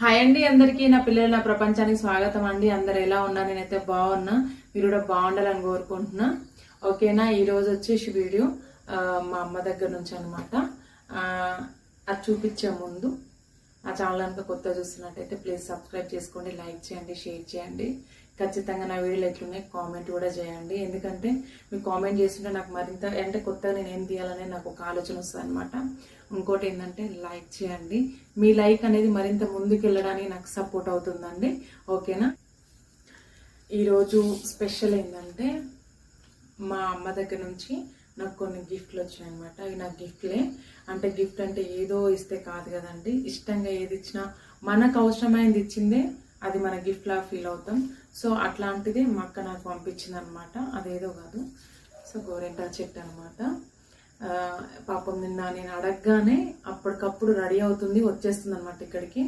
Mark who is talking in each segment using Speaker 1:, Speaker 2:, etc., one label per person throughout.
Speaker 1: Hi అండి అందరికీ. నా పిల్లలు నా ప్రపంచానికి స్వాగతం అండి. అందరు ఎలా ఉన్నారు? నేనైతే బాగున్నా. మీరు కూడా బాగుండాలని కోరుకుంటున్నా. ఓకేనా? ఈరోజు వచ్చేసి వీడియో మా అమ్మ దగ్గర నుంచి అనమాట అది చూపించే ముందు ఆ ఛానల్ కనుక కొత్త చూస్తున్నట్టయితే ప్లీజ్ సబ్స్క్రైబ్ చేసుకోండి లైక్ చేయండి షేర్ చేయండి. ఖచ్చితంగా నా వీడియోలు ఎట్లున్నాయి కామెంట్ కూడా చేయండి. ఎందుకంటే మీరు కామెంట్ చేస్తుంటే నాకు మరింత అంటే కొత్తగా నేను ఏం తీయాలనే నాకు ఒక ఆలోచన వస్తుంది అనమాట ఇంకోటి ఏంటంటే లైక్ చేయండి. మీ లైక్ అనేది మరింత ముందుకు వెళ్ళడానికి నాకు సపోర్ట్ అవుతుందండి. ఓకేనా? ఈరోజు స్పెషల్ ఏంటంటే మా అమ్మ దగ్గర నుంచి నాకు కొన్ని గిఫ్ట్లు వచ్చాయి అనమాట ఇవి నా గిఫ్ట్లే. అంటే గిఫ్ట్ అంటే ఏదో ఇస్తే కాదు కదండి. ఇష్టంగా ఏది ఇచ్చినా మనకు అవసరమైనది ఇచ్చిందే అది మన గిఫ్ట్లా ఫీల్ అవుతాం. సో అట్లాంటిది మా అక్క నాకు పంపించింది అనమాట అదేదో కాదు. సో గోరెంటా చెట్టు అనమాట పాపం నిన్న నేను అడగగానే అప్పటికప్పుడు రెడీ అవుతుంది వచ్చేస్తుంది అనమాట ఇక్కడికి.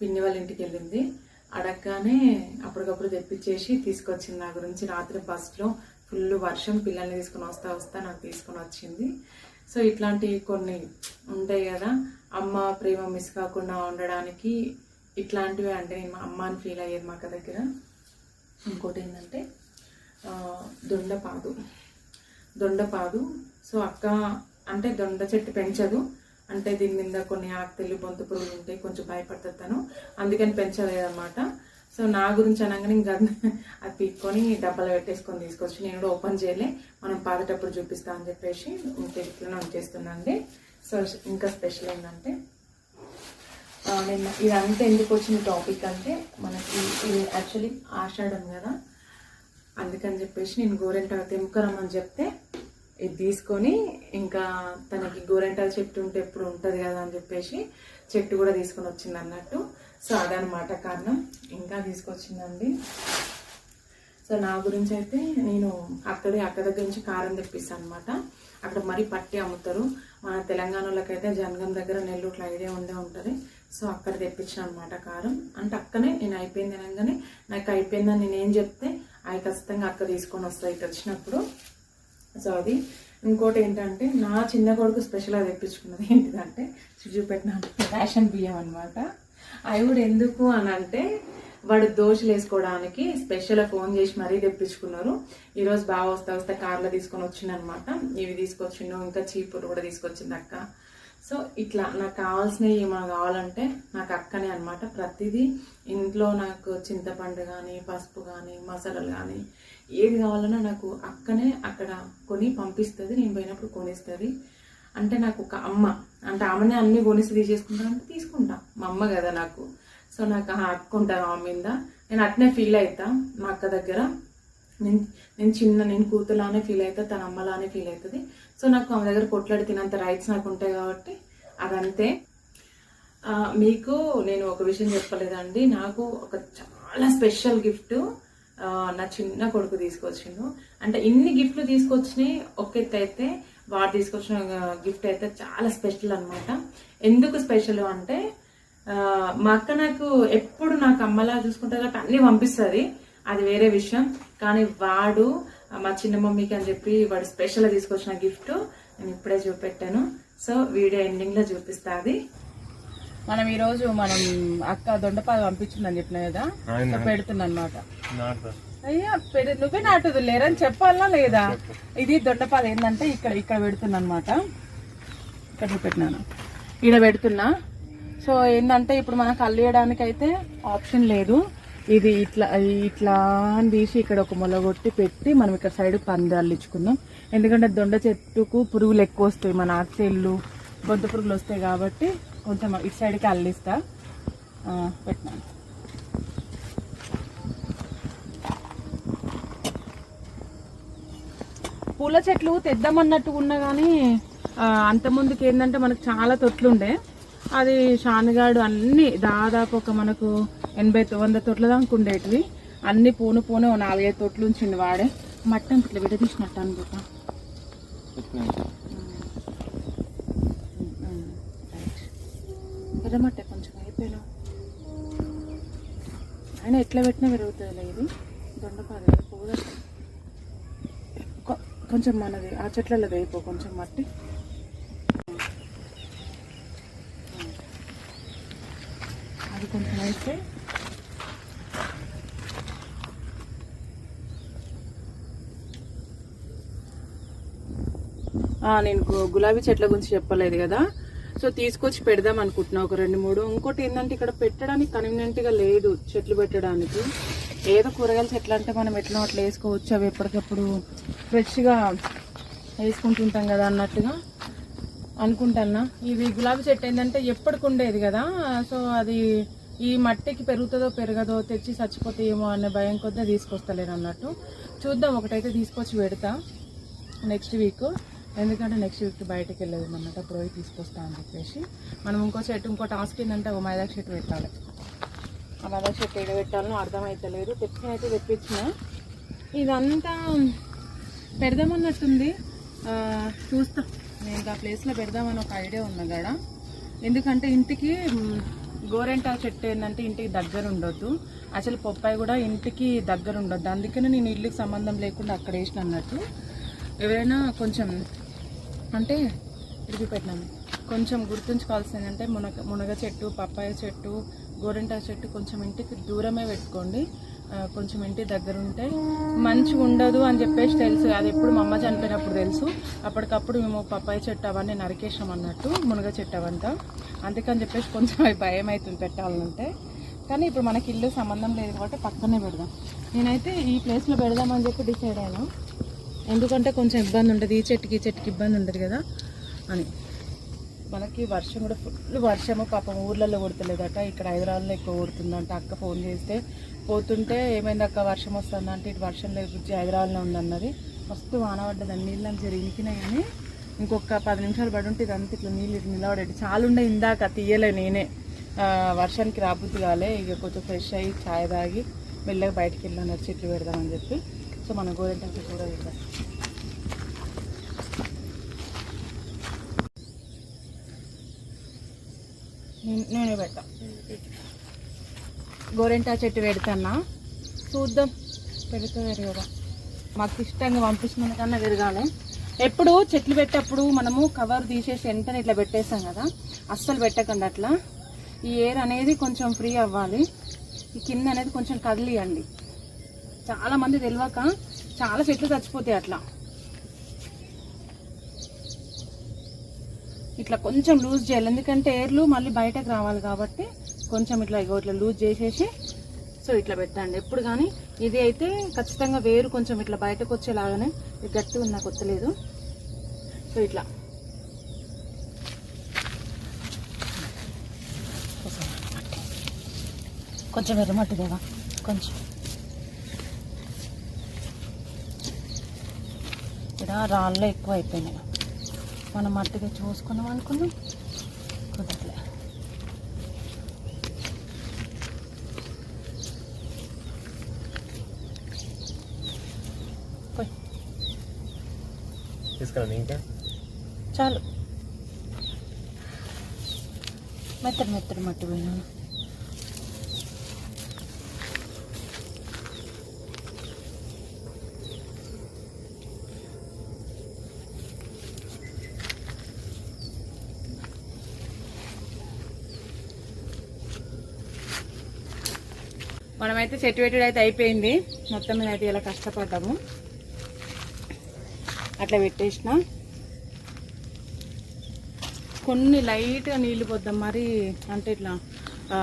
Speaker 1: పిన్ని వాళ్ళ ఇంటికి వెళ్ళింది. అడగగానే అప్పటికప్పుడు తెప్పించేసి తీసుకొచ్చింది నా గురించి. రాత్రి బస్లో ఫుల్ వర్షం పిల్లల్ని తీసుకుని వస్తా వస్తా నాకు తీసుకుని వచ్చింది. సో ఇట్లాంటివి కొన్ని ఉంటాయి కదా. అమ్మ ప్రేమ మిస్ కాకుండా ఉండడానికి ఇట్లాంటివి అంటే నేను మా అమ్మ అని ఫీల్ అయ్యేది మా అక్క దగ్గర. ఇంకోటి ఏంటంటే దొండపాదు. దొండపాదు. సో అక్క అంటే దొండ చెట్టు పెంచదు. అంటే దీని మీద కొన్ని ఆకుతెల్లి బొంత పురుగులు ఉంటాయి కొంచెం భయపడుతుంది తను. అందుకని పెంచలేదన్నమాట. సో నా గురించి అనగానే ఇంకా అది పీక్కొని డబ్బాలో పెట్టేసుకొని తీసుకొచ్చి నేను కూడా ఓపెన్ చేయలే. మనం పాదేటప్పుడు చూపిస్తా అని చెప్పేసి ఇంకా ఇట్లనే ఉంచేస్తున్నాండి. సో ఇంకా స్పెషల్ ఏంటంటే నేను ఇదంతా ఎందుకు వచ్చిన టాపిక్ అంటే మనకి ఇది యాక్చువల్లీ ఆషాఢం కదా. అందుకని చెప్పేసి నేను గోరెంట తెంపుకరమ్మని చెప్తే ఇది తీసుకొని ఇంకా తనకి గోరెంటాల చెట్టు ఉంటే ఎప్పుడు ఉంటుంది కదా అని చెప్పేసి చెట్టు కూడా తీసుకొని వచ్చింది అన్నట్టు. సో అదనమాట కారణం. ఇంకా తీసుకొచ్చిందండి. సో నా గురించి అయితే నేను అక్కడే అక్క దగ్గర నుంచి కారం తెప్పిస్తాను అనమాట అక్కడ మరీ పట్టి అమ్ముతారు. మన తెలంగాణలోకైతే జనగం దగ్గర నెల్లూరులో ఐడియా ఉండే ఉంటుంది. సో అక్కడ తెప్పించాను అనమాట కారం. అంటే అక్కనే నేను అయిపోయింది అనగానే నాకు అయిపోయిందని నేను ఏం చెప్తే అవి ఖచ్చితంగా అక్క తీసుకొని వస్తాయి ఇటు వచ్చినప్పుడు సో అది ఇంకోటి ఏంటంటే నా చిన్న కొడుకు స్పెషల్గా తెప్పించుకున్నది ఏంటిదంటే చూపెట్టిన రేషన్ బియ్యం అనమాట అవి కూడా ఎందుకు అని అంటే వాడు దోశలు వేసుకోవడానికి స్పెషల్ ఫోన్ చేసి మరీ తెప్పించుకున్నారు. ఈరోజు బాగా వస్తా వస్తే కార్లో తీసుకొని వచ్చిందనమాట ఇవి తీసుకొచ్చిండు ఇంకా చీపురు కూడా తీసుకొచ్చింది అక్క. సో ఇట్లా నాకు కావాల్సినవి ఏమైనా కావాలంటే నాకు అక్కనే అనమాట ప్రతిదీ ఇంట్లో నాకు చింతపండు కానీ పసుపు కానీ మసాలాలు కానీ ఏది కావాలన్నా నాకు అక్కనే అక్కడ కొని పంపిస్తుంది. నేను పోయినప్పుడు కొనిస్తుంది. అంటే నాకు ఒక అమ్మ అంటే ఆమెనే అన్ని కొనిసి తీసేసుకుంటానంటే తీసుకుంటా. మా అమ్మ కదా నాకు. సో నాకు ఆ అక్క ఆమె మీద. నేను అట్నే ఫీల్ అవుతా మా అక్క దగ్గర. నేను నేను చిన్న నేను కూతులానే ఫీల్ అవుతుంది తన అమ్మలానే ఫీల్ అవుతుంది సో నాకు ఆమె దగ్గర కొట్లాడి తినంత రైట్స్ నాకు ఉంటాయి కాబట్టి అదంతే. మీకు నేను ఒక విషయం చెప్పలేదండి. నాకు ఒక చాలా స్పెషల్ గిఫ్ట్ నా చిన్న కొడుకు తీసుకొచ్చిండు. అంటే ఇన్ని గిఫ్ట్లు తీసుకొచ్చినాయి ఒక అయితే వాడు తీసుకొచ్చిన గిఫ్ట్ అయితే చాలా స్పెషల్ అనమాట ఎందుకు స్పెషల్ అంటే మా అక్క నాకు ఎప్పుడు నాకు అమ్మలా చూసుకుంటే కాబట్టి అన్ని పంపిస్తుంది. అది వేరే విషయం. కానీ వాడు మా చిన్న మమ్మీకి అని చెప్పి వాడు స్పెషల్గా తీసుకొచ్చిన గిఫ్ట్ నేను ఇప్పుడే చూపెట్టాను. సో వీడియో ఎండింగ్లో చూపిస్తా అది.
Speaker 2: మనం ఈ రోజు మనం అక్క దొండపాలు పంపించిందని చెప్పిన కదా? పెడుతున్నా అనమాట అయ్యా పెడు నువ్వే నాటుదు లేరని చెప్పాలా లేదా? ఇది దొండపాలు ఏంటంటే ఇక్కడ ఇక్కడ పెడుతున్నా అనమాట ఇక్కడ పెట్టినాను ఇక్కడ పెడుతున్నా. సో ఏంటంటే ఇప్పుడు మనకు అల్లియడానికి అయితే ఆప్షన్ లేదు. ఇది ఇట్లా ఇట్లా అని తీసి ఇక్కడ ఒక మొలగొట్టి పెట్టి మనం ఇక్కడ సైడ్ పంది అల్లించుకుందాం. ఎందుకంటే దొండ చెట్టుకు పురుగులు ఎక్కువ వస్తాయి మన ఆక్సేళ్ళు బొంత పురుగులు వస్తాయి కాబట్టి కొంచెం ఇటు సైడ్కి అల్లిస్తా. పెట్టినాను పూల చెట్లు తెద్దామన్నట్టు ఉన్నా కానీ అంత ఏంటంటే మనకు చాలా తొట్లుండే. అది షానుగాడు అన్నీ దాదాపు ఒక మనకు ఎనభై వంద తొట్ల దాకా ఉండేటివి. అన్ని పూను పోను నాలుగైదు తొట్లు నుంచి వాడే. మట్టం ఇట్లా విడదీసినట్టు అనుకుంటా. ఎర్రమట్టే కొంచెం అయిపోయినా. ఆయన ఎట్లా పెట్టినా పెరుగుతుందిలే ఇది. దొండపాదు పోదా. కొ- కొంచెం మనది ఆ చెట్లలో వేయిపో కొంచెం మట్టి. అది కొంచెం
Speaker 1: అయితే నేను గులాబీ చెట్ల గురించి చెప్పలేదు కదా. సో తీసుకొచ్చి పెడదాం అనుకుంటున్నా. ఒక రెండు మూడు. ఇంకోటి ఏంటంటే ఇక్కడ పెట్టడానికి కన్వీనియంట్గా లేదు చెట్లు పెట్టడానికి. ఏదో కూరగాయల చెట్లు అంటే మనం ఎట్లా అట్లా వేసుకోవచ్చు? అవి ఎప్పటికప్పుడు ఫ్రెష్గా వేసుకుంటుంటాం కదా అన్నట్టుగా అనుకుంటానా ఇవి గులాబీ చెట్టు ఏంటంటే ఎప్పటికి ఉండేది కదా. సో అది ఈ మట్టికి పెరుగుతుందో పెరగదో తెచ్చి చచ్చిపోతాయేమో అనే భయం కొద్దిగా తీసుకొస్తలేను అన్నట్టు. చూద్దాం ఒకటైతే తీసుకొచ్చి పెడతా. Next week. ఎందుకంటే నెక్స్ట్ వీక్ బయటకు వెళ్ళదు అన్నమాట అప్పుడు పోయి తీసుకొస్తా అని చెప్పేసి. మనం ఇంకో చెట్టు ఇంకో టాస్క్ ఏంటంటే ఒక మైదాక్ చెట్టు పెట్టాలి. ఆ మైదాక్ చెట్టు ఎక్కడ పెట్టాలనో అర్థమైతలేదు. తెచ్చిన అయితే తెప్పించిన. ఇదంతా పెడదామన్నట్టుంది. చూస్తా. నేను ఆ ప్లేస్లో పెడదామని ఒక ఐడియా ఉన్నా కదా ఎందుకంటే ఇంటికి మ్, గోరెంటా చెట్టు ఏంటంటే ఇంటికి దగ్గర ఉండొద్దు. అసలు పొప్పాయి కూడా ఇంటికి దగ్గర ఉండొద్దు. అందుకనే నేను ఇల్లుకి సంబంధం లేకుండా అక్కడ వేసిన అన్నట్టు. ఎవరైనా కొంచెం అంటే ఇడికి పెట్టినాను కొంచెం గుర్తుంచుకోవాల్సింది ఏంటంటే మునగ మునగ చెట్టు పప్పాయ చెట్టు గోరింటా చెట్టు కొంచెం ఇంటికి దూరమే పెట్టుకోండి. కొంచెం ఇంటి దగ్గర ఉంటే మంచిగా ఉండదు అని చెప్పేసి తెలుసు. అది ఎప్పుడు మా అమ్మ చనిపోయినప్పుడు తెలుసు. అప్పటికప్పుడు మేము పప్పాయ చెట్టు అవన్నీ నరికేసాం అన్నట్టు మునగ చెట్టు అవంతా. అందుకని చెప్పేసి కొంచెం అవి భయం అవుతుంది పెట్టాలంటే. కానీ ఇప్పుడు మనకి ఇల్లు సంబంధం లేదు కాబట్టి పక్కనే పెడదాం. నేనైతే ఈ ప్లేస్లో పెడదామని చెప్పి డిసైడ్ అయినా. ఎందుకంటే కొంచెం ఇబ్బంది ఉంటుంది ఈ చెట్టుకి ఈ చెట్టుకి ఇబ్బంది ఉంటుంది కదా అని. మనకి వర్షం కూడా ఫుల్ వర్షము పాపం ఊర్లలో కొడతలేదట. ఇక్కడ హైదరాబాద్లో ఎక్కువ కొడుతుందంట. అక్క ఫోన్ చేస్తే పోతుంటే ఏమైంది అక్క వర్షం వస్తుందంటే ఇటు వర్షం లేదు బుజ్జి హైదరాబాద్లో ఉందన్నది. మస్తు వాన పడ్డదండి నీళ్ళు అంతా జరిగినాయి కానీ ఇంకొక పది నిమిషాలు పడి ఉంటే ఇదంతా ఇట్లా నీళ్ళు ఇటు నిలబడేది. చాలా ఉండే ఇందాక తీయలే నేనే. వర్షానికి రాబుద్ది కాలే. ఇక కొంచెం ఫ్రెష్ అయ్యి ఛాయ్ తాగి మెల్లగా బయటికి వెళ్ళాను చెట్లు పెడదామని చెప్పి. సో మన గోరెంటకి కూడా వెళ్దాం నేనే పెట్టా గోరెంటా చెట్టు పెడతానా చూద్దాం. పెడితే పెరగదా మాకు ఇష్టంగా పంపించిన కన్నా పెరగాలి. ఎప్పుడు చెట్లు పెట్టేటప్పుడు మనము కవర్ తీసేసి వెంటనే ఇట్లా పెట్టేస్తాం కదా. అస్సలు పెట్టకండి అట్లా. ఈ ఎయిర్ అనేది కొంచెం ఫ్రీ అవ్వాలి. ఈ కింద అనేది కొంచెం కదిలియండి. చాలా మంది తెలియక చాలా చెట్లు చచ్చిపోతాయి అట్లా. ఇట్లా కొంచెం లూజ్ చేయాలి. ఎందుకంటే ఎయిర్లు మళ్ళీ బయటకు రావాలి కాబట్టి కొంచెం ఇట్లా ఇగో ఇట్లా లూజ్ చేసేసి సో ఇట్లా పెట్టండి. ఎప్పుడు కానీ ఇది అయితే ఖచ్చితంగా వేరు కొంచెం ఇట్లా బయటకు వచ్చేలాగానే గట్టి గట్టిగా ఉంది నాకు కొత్తలేదు. సో ఇట్లా. కొంచెం ఎర్రమట్టి కదా కొంచెం. ఇక్కడ రాళ్ళు ఎక్కువ అయిపోయినాయి మనం మట్టిగా చూసుకున్నాం అనుకున్నాం. కుదరలే.
Speaker 2: తీసుకురండి ఇంకా
Speaker 1: చాలు. మెత్తడి మెత్తడి మట్టి పోయినాను. మనమైతే చెట్టు అయితే అయిపోయింది. మొత్తం మీద అయితే ఇలా కష్టపడ్డాము. అట్లా పెట్టేసిన. కొన్ని లైట్గా నీళ్ళు పోద్దాం మరి అంటే ఇట్లా ఆ,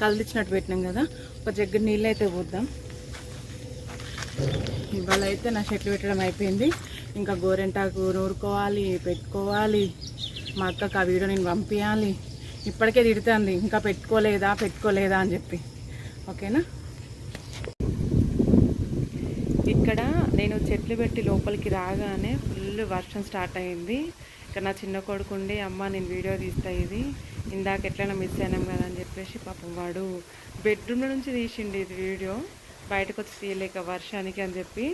Speaker 1: కదిలిచ్చినట్టు పెట్టినాం కదా ఒక దగ్గర నీళ్ళు అయితే పోద్దాం. ఇవాళ అయితే నా చెట్లు పెట్టడం అయిపోయింది. ఇంకా గోరెంటాకు నూరుకోవాలి పెట్టుకోవాలి. మా అక్కకు ఆ వీడియో నేను పంపించాలి ఇప్పటికే తిడుతుంది ఇంకా పెట్టుకోలేదా పెట్టుకోలేదా అని చెప్పి. ఓకేనా? ఇక్కడ నేను చెట్లు పెట్టి లోపలికి రాగానే ఫుల్ వర్షం స్టార్ట్ అయింది. ఇక్కడ నా చిన్న కొడుకు ఉండి అమ్మ నేను వీడియో తీస్తా ఇది. ఇందాక ఎట్లైనా మిస్ అయినాం కదా అని చెప్పేసి పాపం వాడు బెడ్రూమ్ నుంచి తీసిండి ఇది వీడియో. బయటకు వచ్చి తీయలేక వర్షానికి అని చెప్పి.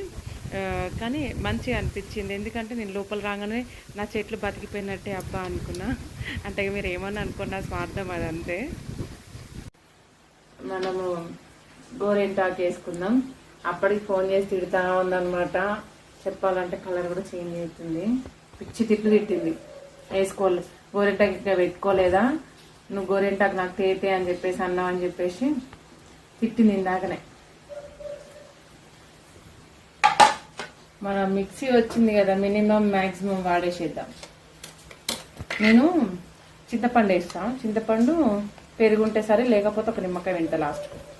Speaker 1: కానీ మంచిగా అనిపించింది. ఎందుకంటే నేను లోపల రాగానే నా చెట్లు బతికిపోయినట్టే అబ్బా అనుకున్నా. అంటే మీరు ఏమన్నా అనుకున్నా స్వార్థం అది అంతే మనము గోరెంటాకు వేసుకుందాం. అప్పటికి ఫోన్ చేసి తిడతా ఉందనమాట చెప్పాలంటే కలర్ కూడా చేంజ్ అవుతుంది. పిచ్చి తిట్లు తిట్టింది. వేసుకోలేదు గోరింటాకి ఇంకా పెట్టుకోలేదా? నువ్వు గోరింటాకు నాకు తేతే అని చెప్పేసి అన్నావు అని చెప్పేసి తిట్టింది ఇందాకనే. మన మిక్సీ వచ్చింది కదా మినిమం మ్యాక్సిమం వాడేసేద్దాం. నేను చింతపండు వేస్తాను చింతపండు పెరుగుంటే సరే లేకపోతే ఒక నిమ్మకాయ వింటా లాస్ట్కు.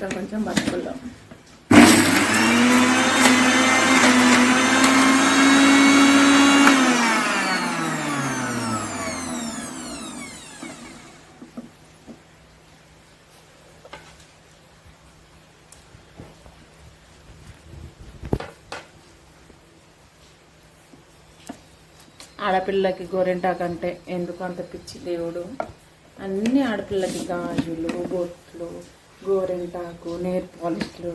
Speaker 1: కొంచెం కొంచెం బతుకుల్లో ఆడపిల్లకి గోరింటాకంటే ఎందుకు అంత పిచ్చి దేవుడు? అన్ని ఆడపిల్లకి గాజులు బొట్లు గోరెంటాకు నేర్ పాలిష్లు.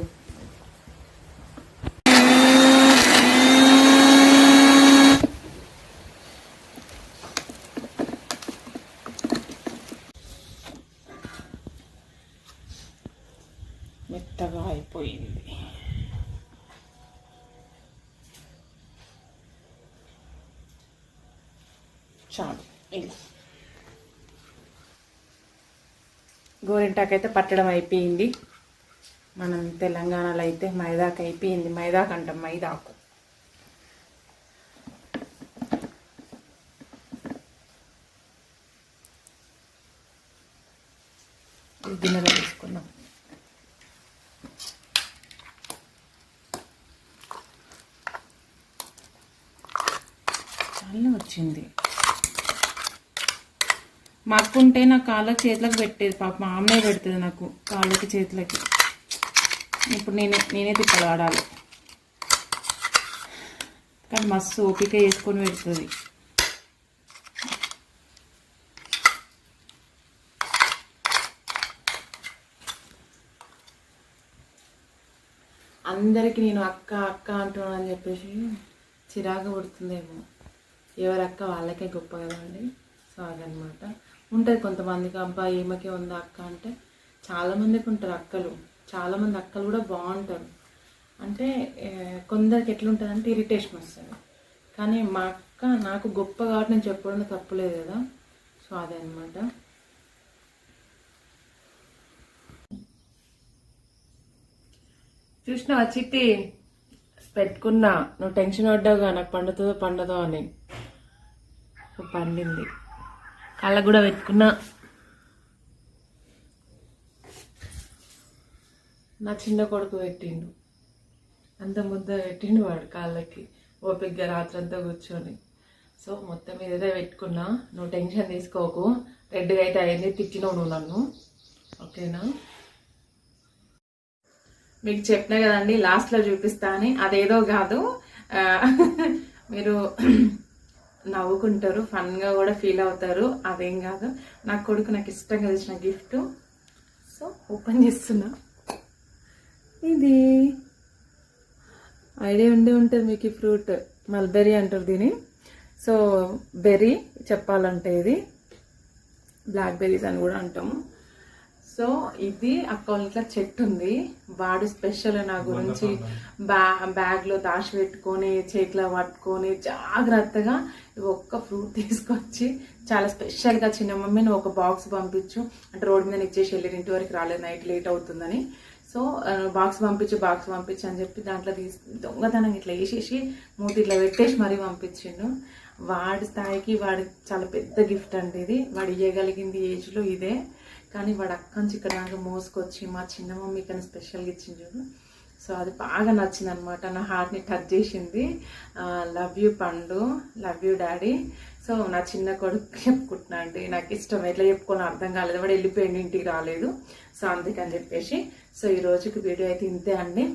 Speaker 1: మెత్తగా అయిపోయింది. చాలు ఇలా గంటకైతే పట్టడం అయిపోయింది. మనం తెలంగాణలో అయితే మైదాకు అయిపోయింది. మైదాకు. అంటాం మైదాకు గిన్నెలో తీసుకుందాం. చాలా వచ్చింది. మా అక్క ఉంటే నా కాళ్ళకి చేతులకు పెట్టేది పాప మా అమ్మే పెడుతుంది నాకు కాళ్ళకి చేతులకి. ఇప్పుడు నేనే నేనే తిప్పలు ఆడాలి. కానీ మస్తు ఓపిక వేసుకొని పెడుతుంది. అందరికీ నేను అక్క అక్క అంటున్నానని అని చెప్పేసి చిరాకు పడుతుందేమో. ఎవరి అక్క వాళ్ళకే గొప్ప కదండి సో అదనమాట. ఉంటుంది కొంతమందికి అబ్బా ఈమెకే ఉందా అక్క? అంటే చాలామందికి ఉంటారు అక్కలు. చాలామంది అక్కలు కూడా బాగుంటారు. అంటే కొందరికి ఎట్లుంటుంది అంటే ఇరిటేషన్ వస్తుంది. కానీ మా అక్క నాకు గొప్ప కాబట్టి నేను చెప్పడం తప్పులేదు కదా. సో అదే అనమాట చూసినావా చిట్టి? పెట్టుకున్నా. నువ్వు టెన్షన్ పడ్డావుగా నాకు పండుతుందో పండదో అని. పండింది. కళ్ళకు కూడా పెట్టుకున్నా. నా చిన్న కొడుకు పెట్టిండు. అంత ముద్ద పెట్టిండు వాడు కాళ్ళకి. ఓపిగ్గా రాత్రంతా కూర్చొని. సో మొత్తం ఇదే పెట్టుకున్నా. నువ్వు టెన్షన్ తీసుకోకు. రెడ్గా అయితే అయింది తిట్టినవు నువ్వు నన్ను. ఓకేనా? మీకు చెప్పినా కదండి లాస్ట్లో చూపిస్తా అని. అదేదో కాదు. మీరు నవ్వుకుంటారు ఫన్గా కూడా ఫీల్ అవుతారు. అదేం కాదు. నా కొడుకు నాకు ఇష్టంగా తెచ్చిన గిఫ్ట్. సో ఓపెన్ చేస్తున్నా. ఇది. ఐడియా ఉండే ఉంటుంది మీకు ఈ ఫ్రూట్ మల్బెర్రీ అంటారు దీని సో బెర్రీ చెప్పాలంటే ఇది. బ్లాక్ బెర్రీస్ అని కూడా అంటాము. సో ఇది అక్క ఇంట్లో చెట్టు ఉంది. వాడు స్పెషల్ నా గురించి బ్యా బ్యాగ్లో దాచి పెట్టుకొని చేతిలో పట్టుకొని జాగ్రత్తగా ఒక్క ఫ్రూట్ తీసుకొచ్చి చాలా స్పెషల్గా చిన్న మమ్మీ నువ్వు ఒక బాక్స్ పంపించు. అంటే రోడ్ మీద ఇచ్చేసి వెళ్ళి ఇంటి వరకు రాలేదు నైట్ లేట్ అవుతుందని. సో బాక్స్ పంపించు బాక్స్ పంపించు అని చెప్పి దాంట్లో తీసి దొంగతనం ఇట్లా వేసేసి మూతి ఇట్లా పెట్టేసి మరీ పంపించిండు. వాడి స్థాయికి వాడి చాలా పెద్ద గిఫ్ట్ అంటే ఇది. వాడు ఇవ్వగలిగింది ఏజ్లో ఇదే. కానీ వాడు అక్కడి నుంచి ఇక్కడ దాకా మోసుకొచ్చి మా చిన్న మమ్మీ కన్నా స్పెషల్గా ఇచ్చింది చూడు. సో అది బాగా నచ్చింది అనమాట నా హార్ట్ని టచ్ చేసింది లవ్ యూ పండు లవ్ యూ డాడీ సో నా చిన్న కొడుకు చెప్పుకుంటున్నా అండి నాకు ఇష్టం. ఎట్లా చెప్పుకొని అర్థం కాలేదు. వాడు వెళ్ళిపోయింది ఇంటికి రాలేదు. సో అందుకని చెప్పేసి సో ఈ రోజుకి వీడియో అయితే ఇంతే అండి.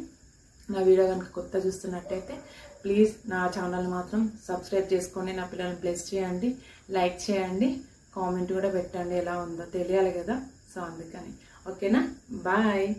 Speaker 1: నా వీడియో కనుక కొత్త చూస్తున్నట్టయితే ప్లీజ్ నా ఛానల్ మాత్రం సబ్స్క్రైబ్ చేసుకొని నా పిల్లల్ని బ్లెస్ చేయండి. లైక్ చేయండి. కామెంట్ కూడా పెట్టండి ఎలా ఉందో తెలియాలి కదా. సో అందుకని. ఓకేనా? బాయ్.